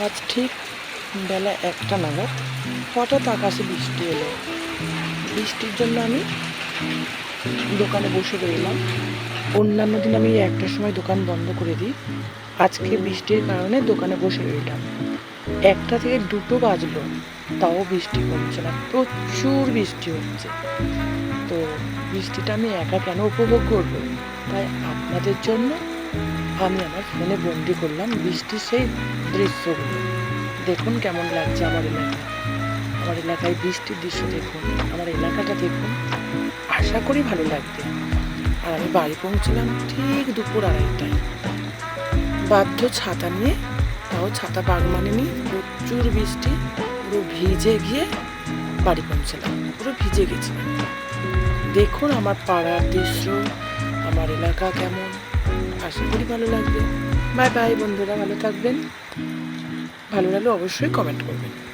আজ ঠিক বেলা একটা নাগাদ হঠাৎ আকাশে বৃষ্টি এলো। বৃষ্টির জন্য আমি দোকানে বসে রইলাম। অন্যান্য দিন আমি একটার সময় দোকান বন্ধ করে দিই। আজকে বৃষ্টির কারণে দোকানে বসে রইলাম। একটা থেকে দুটো বাজলো, তাও বৃষ্টি হচ্ছে না, প্রচুর বৃষ্টি হচ্ছে। তো বৃষ্টিটা আমি একা কেন উপভোগ করব? তাই আপনাদের জন্য আমি আমার ফোনে বন্দি করলাম বৃষ্টির সেই দৃশ্যগুলো। দেখুন কেমন লাগছে আমার এলাকা। আমার এলাকায় বৃষ্টির দৃশ্য দেখুন, আমার এলাকাটা দেখুন। আশা করি ভালো লাগবে। আর আমি বাড়ি পৌঁছলাম ঠিক দুপুর আড়াইটায়। বাধ্য ছাতা নিয়ে, তাও ছাতা বাগ মানেনি, প্রচুর বৃষ্টি, পুরো ভিজে গিয়ে বাড়ি পৌঁছলাম, পুরো ভিজে গেছিলাম। দেখুন আমার পাড়ার দৃশ্য, আমার এলাকা কেমন? আশা করি ভালো লাগবে। বাই বাই বন্ধুরা, ভালো থাকবেন। ভালো লাগলে অবশ্যই কমেন্ট করবেন।